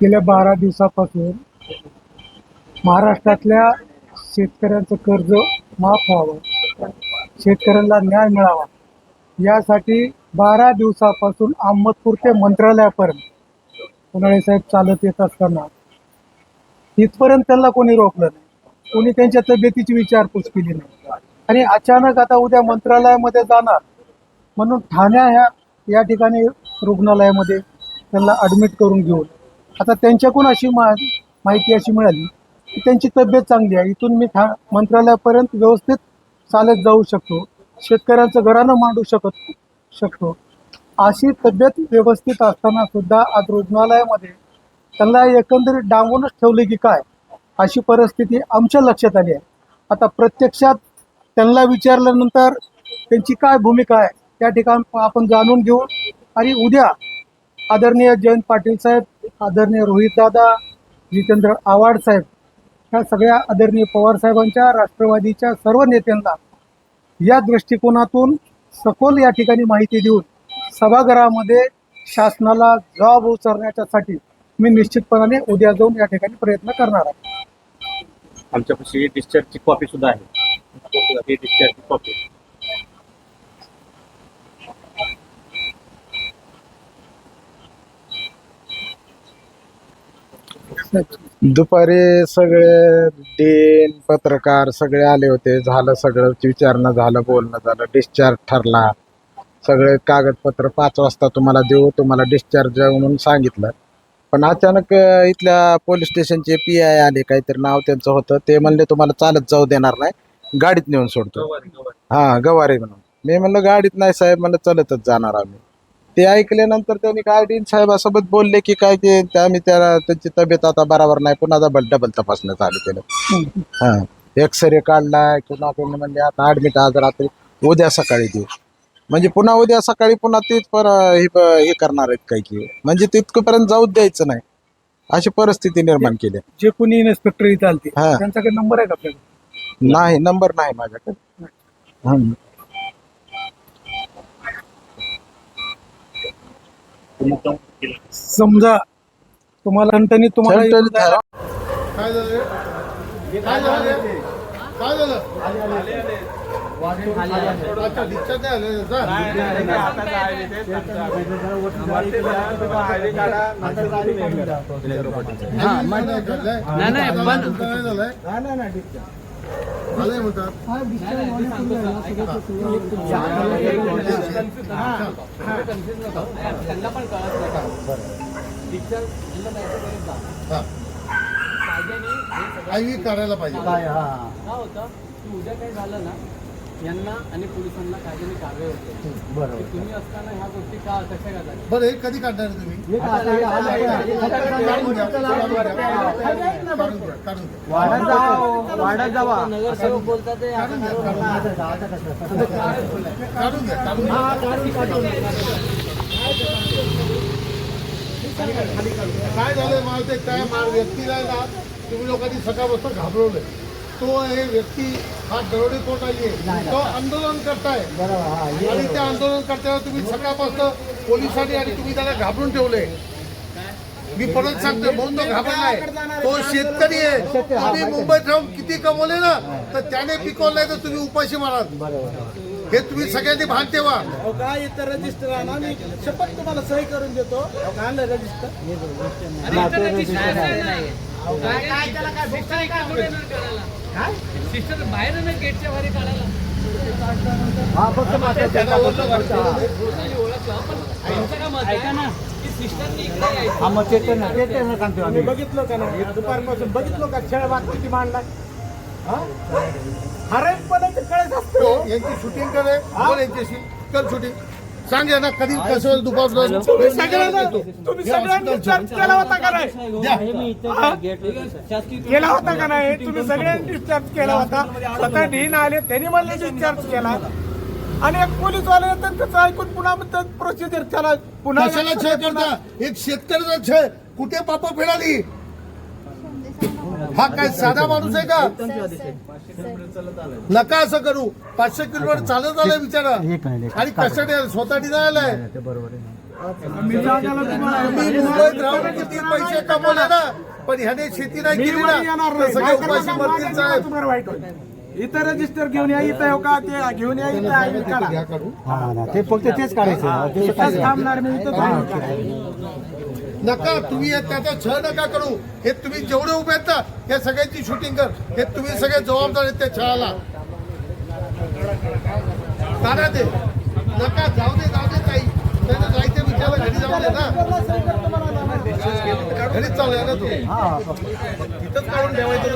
गेल्या बारा दिवसापासून महाराष्ट्रातल्या शेतकऱ्यांचं कर्ज माफ व्हावं शेतकऱ्यांना न्याय मिळावा यासाठी बारा दिवसापासून अहमदपूर ते मंत्रालयापर्यंत उन्हाळे साहेब चालत येत असताना इथपर्यंत त्यांना कोणी रोखलं नाही. कोणी त्यांच्या तब्येतीची विचारपूस केली नाही. आणि अचानक आता उद्या मंत्रालयामध्ये जाणार म्हणून ठाण्या ह्या या ठिकाणी रुग्णालयामध्ये त्यांना ॲडमिट करून घेऊन आता त्यांच्याकडून अशी मा माहिती अशी मिळाली की त्यांची तब्येत चांगली आहे. इथून मी ठा मंत्रालयापर्यंत व्यवस्थित चालत जाऊ शकतो. शेतकऱ्यांचं घरानं मांडू शकत शकतो. अशी तब्येत व्यवस्थित असताना सुद्धा आज रुग्णालयामध्ये त्यांना एकंदरीत डांबूनच ठेवले की काय? अशी परिस्थिती आमच्या लक्षात आली आहे. आता प्रत्यक्षात त्यांना विचारल्यानंतर त्यांची काय भूमिका आहे? त्या ठिकाणी आपण जाणून घेऊ. आणि उद्या आदरणीय जयंत पाटील साहेब आदरणीय रोहित दादा जितेंद्र आव्हाड साहेब ह्या सगळ्या आदरणीय पवार साहेबांच्या राष्ट्रवादीच्या सर्व नेत्यांना या दृष्टिकोनातून सखोल या ठिकाणी माहिती देऊन सभागृहामध्ये शासनाला जबाब उचलण्याच्यासाठी मी निश्चितपणाने उद्या जाऊन या ठिकाणी प्रयत्न करणार आहे. आमच्यापाशी डिस्चार्जची कॉपी सुद्धा आहे. ही डिस्चार्जची कॉपी दुपारी सगळे डीन पत्रकार सगळे आले होते. झालं सगळं विचारणं झालं बोलणं झालं डिस्चार्ज ठरला. सगळे कागदपत्र पाच वाजता तुम्हाला देऊ तुम्हाला डिस्चार्ज म्हणून सांगितलं. पण अचानक इथल्या पोलीस स्टेशनचे पी आय आले काहीतरी नाव त्यांचं होतं. ते म्हणले तुम्हाला चालत जाऊ देणार नाही. गाडीत नेऊन सोडतो. हा गवारे म्हणून. मी म्हणलं गाडीत नाही साहेब म्हणलं चलतच जाणार आम्ही. ते ऐकल्यानंतर त्यांनी काय डीन साहेबासोबत बोलले की काय ते ते आम्ही त्याला त्यांची तब्येत आता बरोबर नाही. पुन्हा डबल डबल तपासणं चालू केलं. हा. एक्सरे काढलाय पुन्हा कोणी म्हणजे आता ऍडमिट आज रात्री उद्या सकाळी देऊ. म्हणजे पुन्हा उद्या सकाळी पुन्हा तेच पर हे हे करणार आहेत काही की. म्हणजे तिथपर्यंत जाऊच द्यायचं नाही. अशी परिस्थिती निर्माण केली. जे कोणी इन्स्पेक्टर इथे आलते हा. त्यांच्याकडे नंबर आहे का आपल्याकडे? नाही नंबर नाही माझ्याकडे. हम्म. समजा तुम्हाला ठणठणीत तुम्हाला काय झालं? काय झालं? काय झालं अच्छा नाही आले? हा, नाही, झालंय? आलंय म्हणतात. हा. IV काढायला पाहिजे काय होतं की उद्या काय झालं ना यांना आणि पोलिसांना कायद्याने कारवाई होते बरोबर तुम्ही असताना ह्या गोष्टी का कशा का झाल्या बरं हे कधी काढणार तुम्ही वाढत जावा नगरसेवक बोलतात ते काढून घ्या काय झालंय मला ते त्या मा- व्यक्तीला तुम्ही लोकांनी सकाळपासून घाबरवलंय तो हे व्यक्ती हा दरोडे कोण नाहीये? तो आंदोलन करताय. आणि त्या आंदोलन करताना तुम्ही सकाळपासून पोलिसांनी आणि तुम्ही त्याला घाबरून ठेवले. मी परत सांगतो म्हणून तो घाबरलाय तो शेतकरी आहे. तुम्ही मुंबईत राहून किती कमवले ना तर त्याने पिकवलंय तर तुम्ही उपाशी माराल हे तुम्ही सगळ्यांनी भान ठेवा. काय इथं रजिस्टर आणा मी शपथ तुम्हाला सही करून देतो. अहो काय आणलं रजिस्टर सिस्टर बाहेर ना गेटच्या बाहेर काढायला. घाबरलं. ऐका ना. की सिस्टरनी इकडे यायचं. हा मग चेतन चेतन सांगतो आम्ही. बघितलं का नाही? दुपारपासून बघितलं का? खेळ बाग किती मांडलाय? हरेकपणे ते कळत असतो. यांची शूटिंग करे यांच्याशी? कर शूटिंग सांग यांना कधी कसं दुपार तुम्ही सगळ्यांना तुम्ही सगळ्यांनी डिस्चार्ज केला होता का नाही? केला होता का नाही? तुम्ही सगळ्यांनी डिस्चार्ज केला होता. स्वतः ढीन आले त्यांनी मला डिस्चार्ज केला. आणि एक पोलीस वाले येतात त्याचं ऐकून पुन्हा प्रोसिजर त्याला पुन्हा कशाला छळ करता? एक शेतकऱ्याचा छळ. कुठे पापा फेडाली? हा काय साधा माणूस आहे का? नका असं करू. पाचशे किलोमीटर चालत आलाय बिचारा. आणि कशासाठी आलाय? स्वतः मुंबईत राहून किती पैसे कमवले ना? पण ह्याने शेती नाही केली ना. सगळे उपाशी मरतील साहेब. इथं रजिस्टर घेऊन या इथं हो का? ते घेऊन या इथं आहे. ते फक्त तेच करायचं इथंच थांबणार मी इथं थांबणार. नका तुम्ही हे त्याचा छळ नका करू. हे तुम्ही जेवढे उभे आहेत ना हे सगळ्यांची शूटिंग कर. हे तुम्ही सगळे जबाबदार आहेत त्या छळाला. काढा ते. नका जाऊ दे जाऊ दे ताई. त्यांना जायचं विचारलं घरी जाऊ दे ना. घरीच चालू आहे ना तो. तिथंच काढून ठेवायचं.